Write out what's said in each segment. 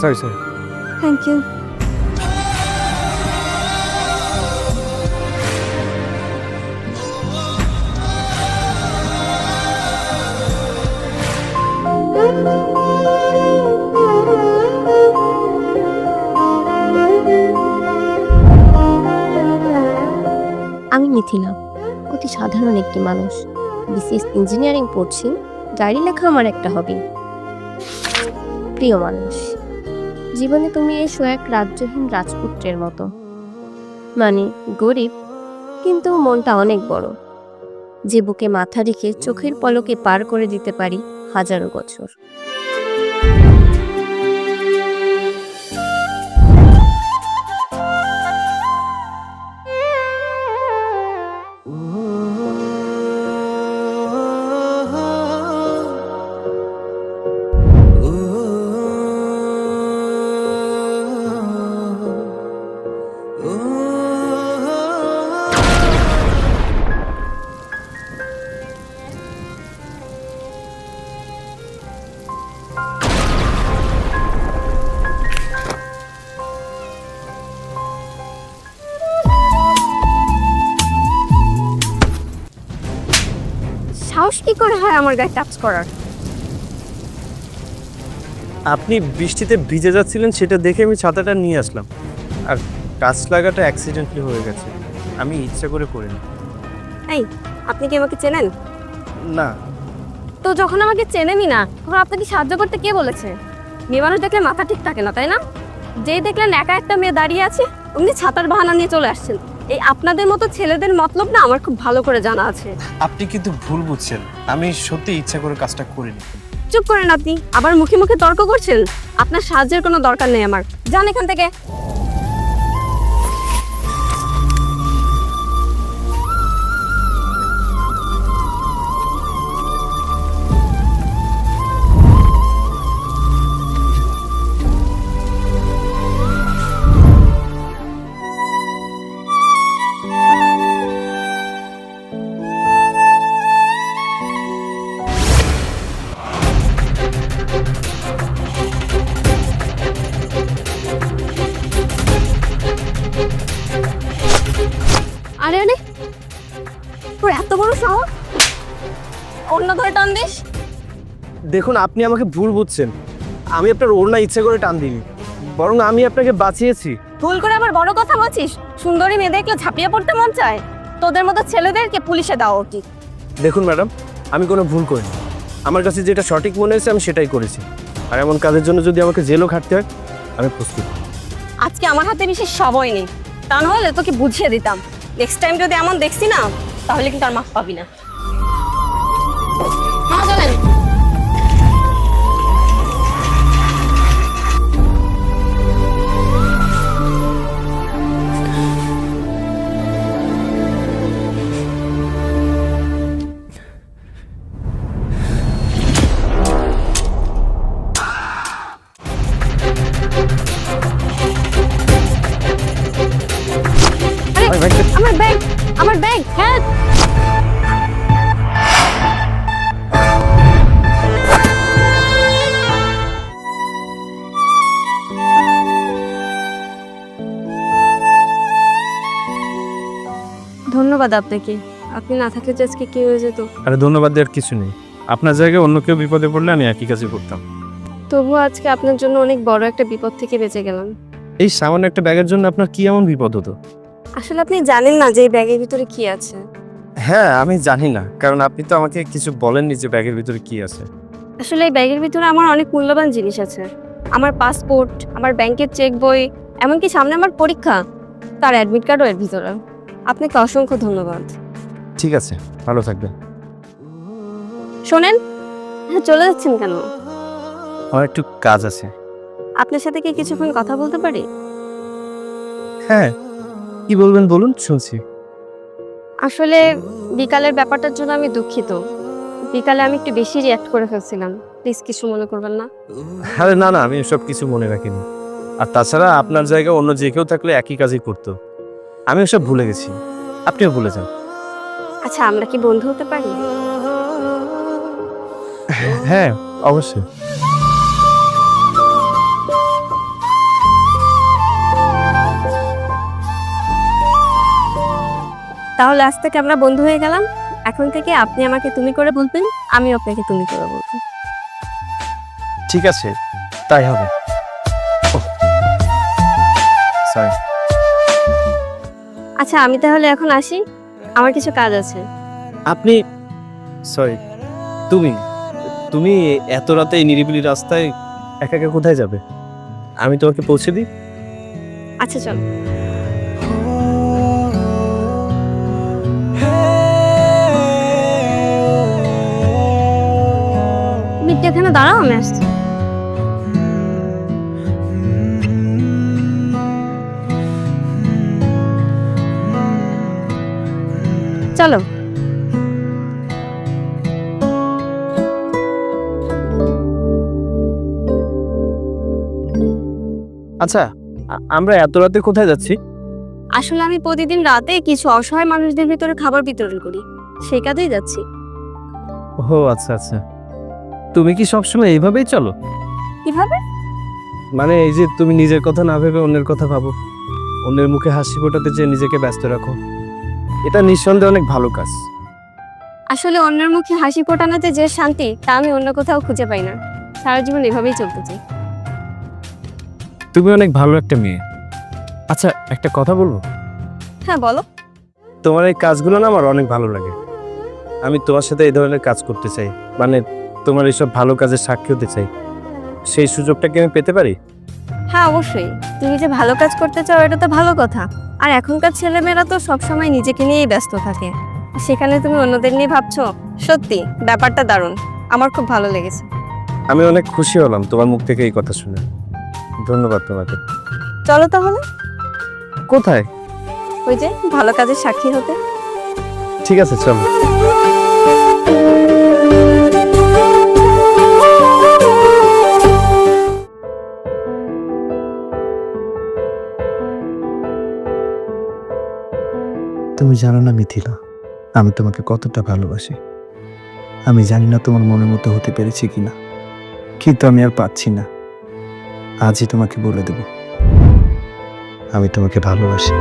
Sorry sorry thank you আমি মিথিলা অতি সাধারণ একটি মানুষ। বিসিএস ইঞ্জিনিয়ারিং পড়ছি ডায়েরি লেখা আমার একটা হবি প্রিয় মানুষ। জীবনে তুমি এসো এক রাজ্যহীন রাজপুত্রের মতো। মানে গরিব, কিন্তু মনটা অনেক বড়। যে বুকে মাথা রেখে চোখের পলকে পার করে দিতে পারি হাজারো বছর। সাহস করে হয় আমার গায়ে করার? আপনি বৃষ্টিতে ভিজে যাচ্ছিলেন, সেটা দেখে আমি ছাতাটা নিয়ে আসলাম। আর গাছ লাগাটা অ্যাক্সিডেন্টলি হয়ে গেছে। আমি ইচ্ছা করে করিনি। এই আপনি কি আমাকে চেনেন? না। তো যখন আমাকে চেনেনি না তখন আপনাকে সাহায্য করতে কে বলেছে? মেয়ে মানুষ দেখলে মাথা ঠিক থাকে না তাই না? যেই দেখলেন একা একটা মেয়ে দাঁড়িয়ে আছে অমনি ছাতার বাহানা নিয়ে চলে আসছেন। এই আপনাদের মতো ছেলেদের মতলব না আমার খুব ভালো করে জানা আছে। আপনি কিন্তু ভুল বুঝছেন। আমি সত্যি ইচ্ছা করে কাজটা করিনি। চুপ করেন আপনি আবার মুখে মুখে তর্ক করছেন? আপনার সাহায্যের কোনো দরকার নেই আমার। যান এখান থেকে। দেখুন আপনি আমাকে ভুল বুঝছেন। আমি আপনার ওড়না ইচ্ছে করে টান দিইনি। বরং আমি আপনাকে বাঁচিয়েছি। ভুল করে আবার বড় কথা বলছিস? সুন্দরী মেয়ে দেখলে ঝাঁপিয়ে পড়তে মন চায়? তোদের মতো ছেলেদেরকে পুলিশে দেওয়া উচিত দেখুন ম্যাডাম আমি কোনো ভুল করিনি। আমার কাছে যেটা সঠিক মনে হয়েছে আমি সেটাই করেছি। আর এমন কাজের জন্য যদি আমাকে জেলও খাটতে হয় আমি প্রস্তুত। আজকে আমার হাতে বিশেষ সময় নেই। তা নাহলে তোকে বুঝিয়ে দিতাম। নেক্সট টাইম যদি এমন দেখছি না তাহলে কিন্তু আর মাফ পাবি না। ধন্যবাদ আপনাকে। আপনি না থাকলে যে আজকে কি হয়ে যেত। আরে ধন্যবাদ দেওয়ার কিছু নেই। আপনার জায়গায় অন্য কেউ বিপদে পড়লে আমি একই কাজই করতাম। তবুও আজকে আপনার জন্য অনেক বড় একটা বিপদ থেকে বেঁচে গেলাম। এই সামান্য একটা ব্যাগের জন্য আপনার কি এমন বিপদ হতো? আসলে আপনি জানেন না যে এই ব্যাগের ভিতরে কি আছে। হ্যাঁ আমি জানি না। কারণ আপনি তো আমাকে কিছু বলেননি যে ব্যাগের ভিতরে কি আছে। আসলে এই ব্যাগের ভিতরে আমার অনেক মূল্যবান জিনিস আছে। আমার পাসপোর্ট আমার ব্যাংকের চেক বই এমনকি সামনে আমার পরীক্ষা তার অ্যাডমিট কার্ডও এর ভিতরে। আপনাকে অসংখ্য ধন্যবাদ। ঠিক আছে ভালো থাকবেন। শোনেন হ্যাঁ চলে যাচ্ছেন কেন? আমার একটু কাজ আছে। আপনার সাথে কি কিছুক্ষণ কথা বলতে পারি? হ্যাঁ কি বলবেন বলুন শুনছি। আসলে বিকালের ব্যাপারটার জন্য আমি দুঃখিত। বিকালে আমি একটু বেশি রিয়াক্ট করে ফেলছিলাম। প্লিজ কিছু মনে করবেন না। আরে না না আমি সব কিছু মনে রাখিনি। আর তাছাড়া আপনার জায়গায় অন্য যে কেউ থাকলে একই কাজই করতো। আমি ওসব ভুলে গেছি। আপনিও ভুলে যান। আচ্ছা আমরা কি বন্ধু হতে পারি? হ্যাঁ অবশ্যই। তাহলে আজ থেকে আমরা বন্ধু হয়ে গেলাম। এখন থেকে আপনি আমাকে তুমি করে বলবেন আমি আপনাকে তুমি করে বলব। ঠিক আছে তাই হবে। সরি আচ্ছা আমি তাহলে এখন আসি। আমার কিছু কাজ আছে। আপনি সরি তুমি তুমি এত রাতে এই নিরিবিলি রাস্তায় একা একা কোথায় যাবে? আমি তোমাকে পৌঁছে দিই। আচ্ছা চলো। তুমি একটু এখানে দাঁড়াও আমি আসছি। চলো। আচ্ছা আমরা এত রাতে কোথায় যাচ্ছি? আসলে আমি প্রতিদিন রাতে কিছু অসহায় মানুষদের ভিতরে খাবার বিতরণ করি সেই কাজেই যাচ্ছি। ও আচ্ছা আচ্ছা। তুমি কি সবসময় এইভাবেই চলো? কীভাবে? মানে এই যে তুমি নিজের কথা না ভেবে অন্যের কথা ভাবো। অন্যের মুখে হাসি ফোটাতে যে নিজেকে ব্যস্ত রাখো। এটা নিঃসন্দেহে অনেক ভালো কাজ। আসলে অন্যের মুখে হাসি ফোটানোতে যে শান্তি তা আমি অন্য কোথাও খুঁজে পাই না। সারা জীবন এভাবেই চলতে চাই। তুমি অনেক ভালো একটা মেয়ে। আচ্ছা একটা কথা বলব? হ্যাঁ বলো। তোমার এই কাজগুলো না আমার অনেক ভালো লাগে। আমি তোমার সাথে এই ধরনের কাজ করতে চাই। মানে তোমার এইসব ভালো কাজের সাক্ষী হতে চাই। সেই সুযোগটা কি আমি পেতে পারি? হ্যাঁ অবশ্যই। তুমি যে ভালো কাজ করতে চাও এটা তো ভালো কথা। আর এখনকার ছেলেমেয়েরা তো সবসময় নিজেকে নিয়েই ব্যস্ত থাকে। সেখানে তুমি অন্যদের নিয়ে ভাবছ সত্যি ব্যাপারটা দারুণ। আমার খুব ভালো লেগেছে। আমি অনেক খুশি হলাম তোমার মুখ থেকে এই কথা শুনে। ধন্যবাদ তোমাকে। চলো তাহলে। কোথায়? ওই যে ভালো কাজের সাক্ষী হতে। ঠিক আছে চলো। তুমি জানো না মিথিলা আমি তোমাকে কতটা ভালোবাসি। আমি জানি না তোমার মনের মতো হতে পেরেছি কি কিনা কিন্তু আমি আর পাচ্ছি না। আজই তোমাকে বলে দেব আমি তোমাকে ভালোবাসি।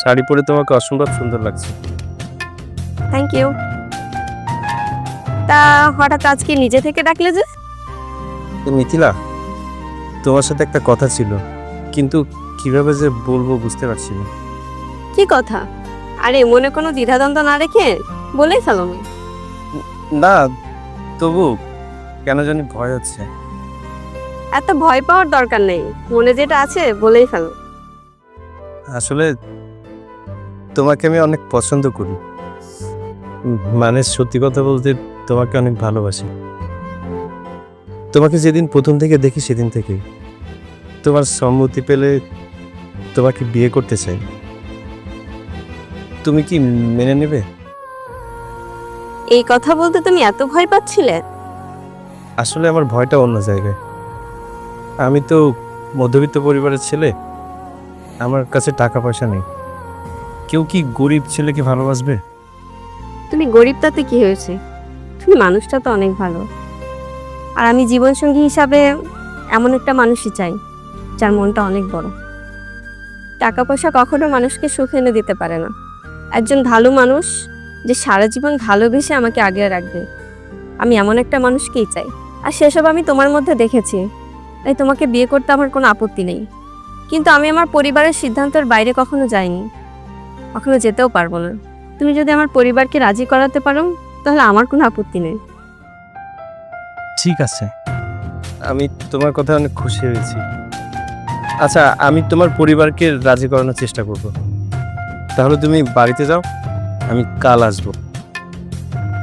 শাড়ি পরে তোমাকে অসম্ভব সুন্দর লাগছে। থ্যাংক ইউ তা হঠাৎ আজকে নিজে থেকে ডাকলে যে? মিথিলা তোমার সাথে একটা কথা ছিল কিন্তু কীভাবে যে বলব বুঝতে পারছি না। কি কথা? আরে মনে কোনো দ্বিধাদ্বন্দ্ব না রেখে বলেই ফেলো না। না তবু কেন জানি ভয় হচ্ছে। এত ভয় পাওয়ার দরকার নেই মনে যেটা আছে বলেই ফেলো। আসলে তোমাকে আমি অনেক পছন্দ করি। মানে সত্যি কথা বলতে তোমাকে অনেক ভালোবাসি। তোমাকে যেদিন প্রথম থেকে দেখি সেদিন থেকে তোমার সম্মতি পেলে তোমাকে বিয়ে করতে চাই। তুমি কি মেনে নেবে? এই কথা বলতে তুমি এত ভয় পাচ্ছিলে? আসলে আমার ভয়টা অন্য জায়গায়। আমি তো মধ্যবিত্ত পরিবারের ছেলে। আমার কাছে টাকা পয়সা নেই। কেউ কি গরিব ছেলেকে ভালোবাসবে? তুমি গরিব তাতে কি হয়েছে? মানুষটা তো অনেক ভালো। আর আমি জীবনসঙ্গী হিসাবে এমন একটা মানুষই চাই, যার মনটা অনেক বড়। টাকা পয়সা কখনো মানুষকে সুখ এনে দিতে পারে না। একজন ভালো মানুষ যে সারা জীবন ভালোবেসে আমাকে আগলে রাখবে, আমি এমন একটা মানুষকেই চাই। আর সেসব আমি তোমার মধ্যে দেখেছি, তাই তোমাকে বিয়ে করতে আমার কোনো আপত্তি নেই। কিন্তু আমি আমার পরিবারের সিদ্ধান্তের বাইরে কখনো যাইনি, কখনো যেতেও পারব না। তুমি যদি আমার পরিবারকে রাজি করাতে পারো তাহলে আমার কোনো আপত্তি নেই। ঠিক আছে। আমি তোমার কথা অনেক খুশি হয়েছি। আচ্ছা আমি তোমার পরিবারকে রাজি করানোর চেষ্টা করব। তাহলে তুমি বাড়িতে যাও আমি কাল আসব।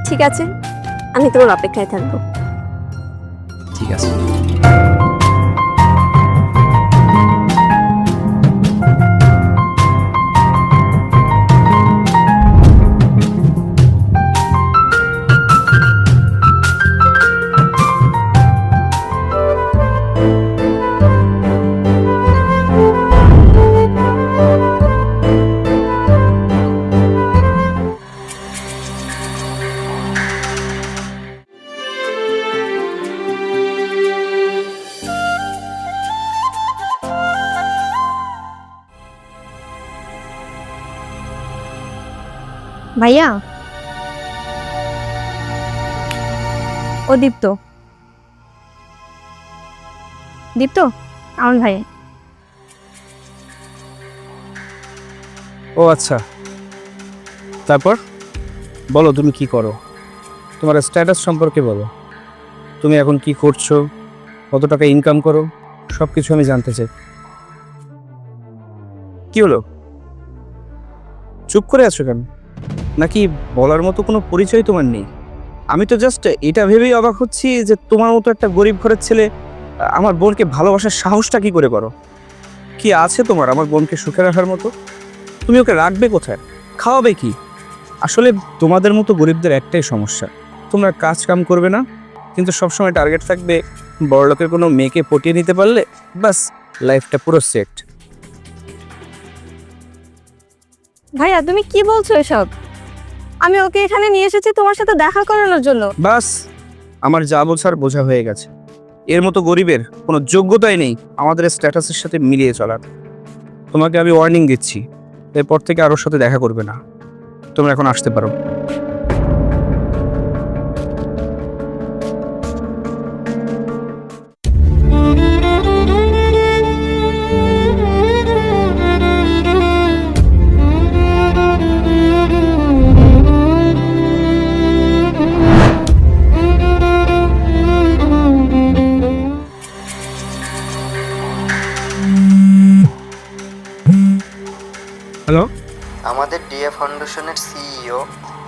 ঠিক আছে আমি তোমার অপেক্ষায় থাকব। ঠিক আছে। ভাইয়া? ও দীপ্ত। দীপ্ত? আমার ভাই। ও আচ্ছা। তারপর? বলো তুমি কি করো? তোমার স্ট্যাটাস সম্পর্কে বলো। তুমি এখন কি করছ? কত টাকা ইনকাম করো? সব কিছু আমি জানতে চাই। কি হলো? চুপ করে আছো কেন? নাকি বলার মতো কোনো পরিচয় তোমার নেই? আমি তো জাস্ট এটা ভেবেই অবাক হচ্ছি যে তোমার মতো একটা গরিব ঘরের ছেলে, আমার বোনকে ভালোবাসার সাহসটা কি করে করো কি আছে তোমার আমার বোনকে সুখে রাখার মতো? তুমি ওকে রাখবে কোথায়? খাওয়াবে কি? আসলে তোমাদের মতো গরিবদের একটাই সমস্যা। তোমরা কাজ কাম করবে না, কিন্তু সবসময় টার্গেট থাকবে বড়লোকের কোনো মেয়েকে পটিয়ে নিতে পারলে বাস লাইফটা পুরো সেট ভাইয়া, তুমি কি বলছো এসব? আমি ওকে এখানে নিয়ে এসেছি তোমার সাথে দেখা করানোর জন্য। বাস, আমার যা বোঝার বোঝা হয়ে গেছে। এর মতো গরিবের কোনো যোগ্যতাই নেই আমাদের স্ট্যাটাসের সাথে মিলিয়ে চলার। তোমাকে আমি ওয়ার্নিং দিচ্ছি, এরপর থেকে আরোর সাথে দেখা করবে না। তোমরা এখন আসতে পারো। ডিএ ফাউন্ডেশনের সিইও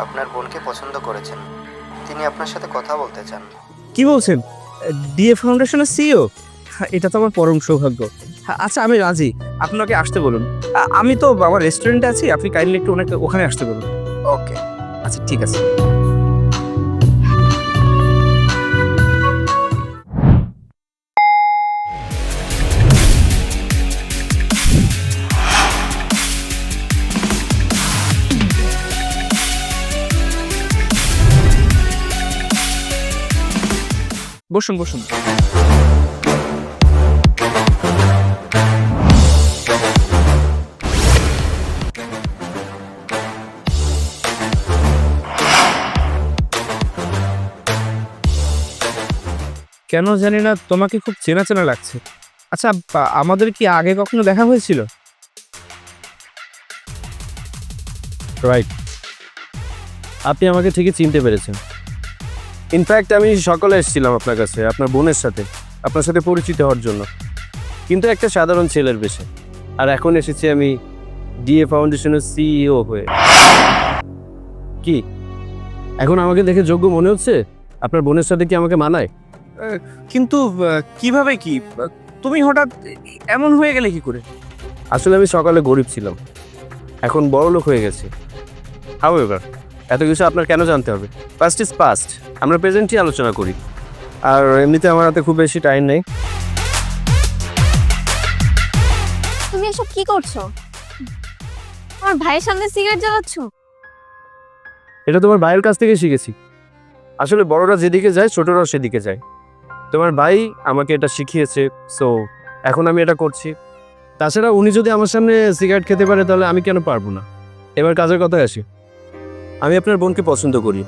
আপনার বোনকে পছন্দ করেছেন। তিনি আপনার সাথে কথা বলতে চান। কি বলছেন? ডিএ ফাউন্ডেশনের সিইও? এটা তো আমার পরম সৌভাগ্য। হ্যাঁ, আচ্ছা আমি রাজি। আপনাকে আসতে বলুন। আমি তো আমার রেস্টুরেন্টে আছি আপনি কাইন্ডলি একটু ওনাকে ওখানে আসতে বলুন। ওকে। আচ্ছা ঠিক আছে। বসুন বসুন। কেন জানি না, তোমাকে খুব চেনা চেনা লাগছে। আচ্ছা আমাদের কি আগে কখনো দেখা হয়েছিল? রাইট আপনি আমাকে ঠিকই চিনতে পেরেছেন। ইনফ্যাক্ট আমি সকালে এসেছিলাম আপনার কাছে আপনার বোনের সাথে আপনার সাথে পরিচিত হওয়ার জন্য। কিন্তু একটা সাধারণ ছেলের বেশে। আর এখন এসেছি আমি ডিএ ফাউন্ডেশনের সিইও হয়ে। কি? এখন আমাকে দেখে যোগ্য মনে হচ্ছে? আপনার বোনের সাথে কি আমাকে মানায়? কিন্তু কীভাবে কি? তুমি হঠাৎ এমন হয়ে গেলে কি করে? আসলে আমি সকালে গরিব ছিলাম। এখন বড় লোক হয়ে গেছি। হাউ এবার এত কিছু আপনার কেন জানতে হবে? পাস্ট ইজ পাস্ট আমরা প্রেজেন্টই আলোচনা করি। আর এমনিতে আমার হাতে খুব বেশি টাইম নেই। তুমি এসব কি করছ? আমার ভাইয়ের সামনে সিগারেট জ্বালাচ্ছ? এটা তোমার ভাইয়ের কাছ থেকে শিখেছি। আসলে বড়রা যেদিকে যায় ছোটরাও সেদিকে যায়। তোমার ভাই আমাকে এটা শিখিয়েছে সো এখন আমি এটা করছি। তাছাড়া উনি যদি আমার সামনে সিগারেট খেতে পারে তাহলে আমি কেন পারব না? এবার কাজের কথায় আসি। আমি আপনার বোনকে পছন্দ করি।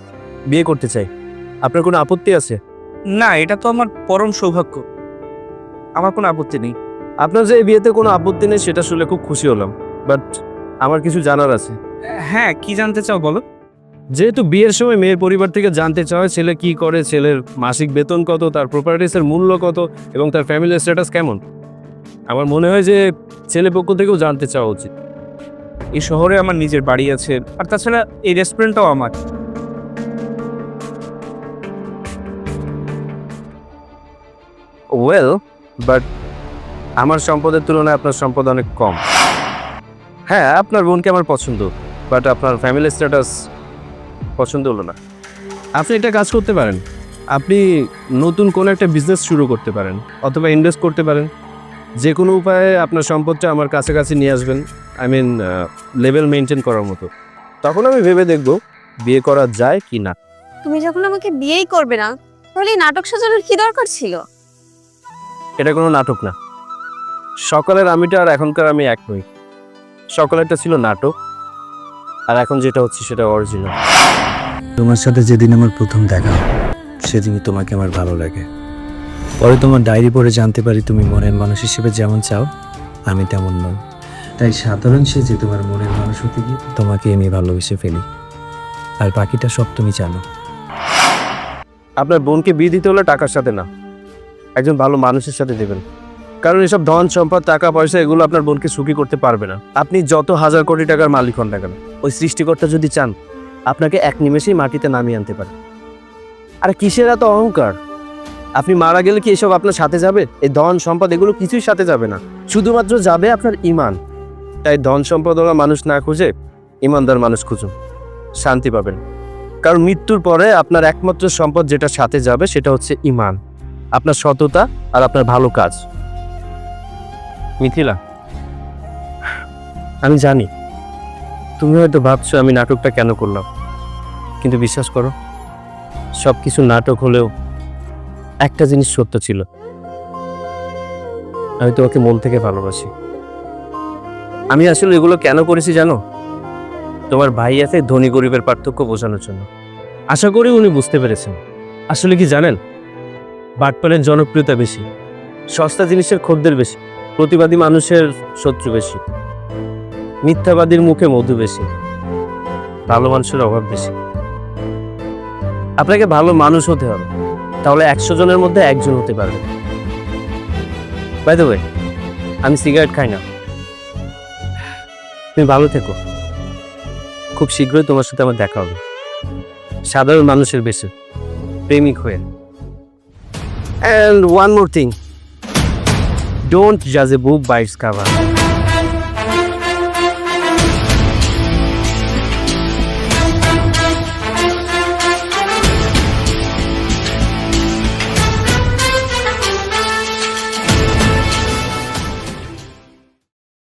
বিয়ে করতে চাই। আপনার কোনো আপত্তি আছে? না এটা তো আমার পরম সৌভাগ্য। আমার কোনো আপত্তি নেই। আপনার যে এই বিয়েতে কোনো আপত্তি নেই সেটা শুনে খুব খুশি হলাম। বাট আমার কিছু জানার আছে। হ্যাঁ কি জানতে চাও বলো? যেহেতু বিয়ের সময় মেয়ের পরিবার থেকে জানতে চায় ছেলে কি করে ছেলের মাসিক বেতন কত তার প্রপার্টিসের মূল্য কত এবং তার ফ্যামিলির স্ট্যাটাস কেমন? আমার মনে হয় যে ছেলে পক্ষ থেকেও জানতে চাওয়া উচিত। এই শহরে আমার নিজের বাড়ি আছে। আর তাছাড়া এই রেস্টুরেন্টটাও আমার। ওয়েল বাট আমার সম্পদের তুলনায় আপনার সম্পদ অনেক কম। হ্যাঁ আপনার বোনকে আমার পছন্দ বাট আপনার ফ্যামিলি স্ট্যাটাস পছন্দ হলো না। আপনি একটা কাজ করতে পারেন। আপনি নতুন কোনো একটা বিজনেস শুরু করতে পারেন, অথবা ইনভেস্ট করতে পারেন। যে কোনো উপায়ে আপনার সম্পদটা আমার কাছাকাছি নিয়ে আসবেন আই মিন লেভেল মেনটেন করার মতো। তখন আমি ভেবে দেখব বিয়ে করা যায় কি না। তুমি যখন আমাকে বিয়েই করবে না তাহলে এই নাটক সাজানোর কি দরকার ছিল? এটা কোনো নাটক না। সকালের আমিটা আর এখনকার আমি এক নই। সকালেরটা ছিল নাটক আর এখন যেটা হচ্ছে সেটা অরিজিনাল তোমার সাথে যেদিন আমার প্রথম দেখা সেদিনই তোমাকে আমার ভালো লাগে। পরে তোমার ডায়েরি পড়ে জানতে পারি তুমি মনের মানুষ হিসেবে যেমন চাও আমি তেমন নই। তাই সাধারণ সে যে তোমার মনের মানুষ হতে গিয়ে তোমাকে আমি ভালোবেসে ফেলি। আর বাকিটা সব তুমি জানো। আপনার বোনকে বিয়ে দিতে হলে টাকার সাথে না। একজন ভালো মানুষের সাথে দেবেন। কারণ এসব ধন সম্পদ টাকা পয়সা এগুলো আপনার বোনকে সুখী করতে পারবে না। আপনি যত হাজার কোটি টাকার মালিক হন না কেন ওই সৃষ্টিকর্তা যদি চান আপনাকে এক নিমেষেই মাটিতে নামিয়ে আনতে পারে। আর কিসের এত অহংকার? আপনি মারা গেলে কি এসব আপনার সাথে যাবে? এই ধন সম্পদ, এগুলো কিছুই সাথে যাবে না। শুধুমাত্র যাবে আপনার ইমান। তাই ধন সম্পদওয়ালা মানুষ না খুঁজে ইমানদার মানুষ খুঁজুন। শান্তি পাবেন। কারণ মৃত্যুর পরে আপনার একমাত্র সম্পদ যেটা সাথে যাবে সেটা হচ্ছে ইমান। আপনার সততা আর আপনার ভালো কাজ। মিথিলা, আমি জানি। তুমি হয়তো ভাবছ আমি নাটকটা কেন করলাম। কিন্তু বিশ্বাস করো সব কিছু নাটক হলেও একটা জিনিস সত্য ছিল। আমি তোমাকে মন থেকে ভালোবাসি। আমি আসলে এগুলো কেন করেছি জানো? তোমার ভাই আছে ধনী গরিবের পার্থক্য বোঝানোর জন্য। আশা করি উনি বুঝতে পেরেছেন। আসলে কি জানেন? বাটপালের জনপ্রিয়তা বেশি, সস্তা জিনিসের খদ্দের বেশি, প্রতিবাদী মানুষের শত্রু বেশি, মিথ্যাবাদীর মুখে মধু বেশি, ভালো মানুষের অভাব বেশি। আপনাকে ভালো মানুষ হতে হবে। তাহলে একশো জনের মধ্যে একজন হতে পারবে। ওয়ে আমি সিগারেট খাই না। তুমি ভালো থেকো। খুব শীঘ্রই তোমার সাথে আমার দেখা হবে। সাধারণ মানুষের বেশে, প্রেমিক হয়ে। And one more thing don't জাজ a book by its cover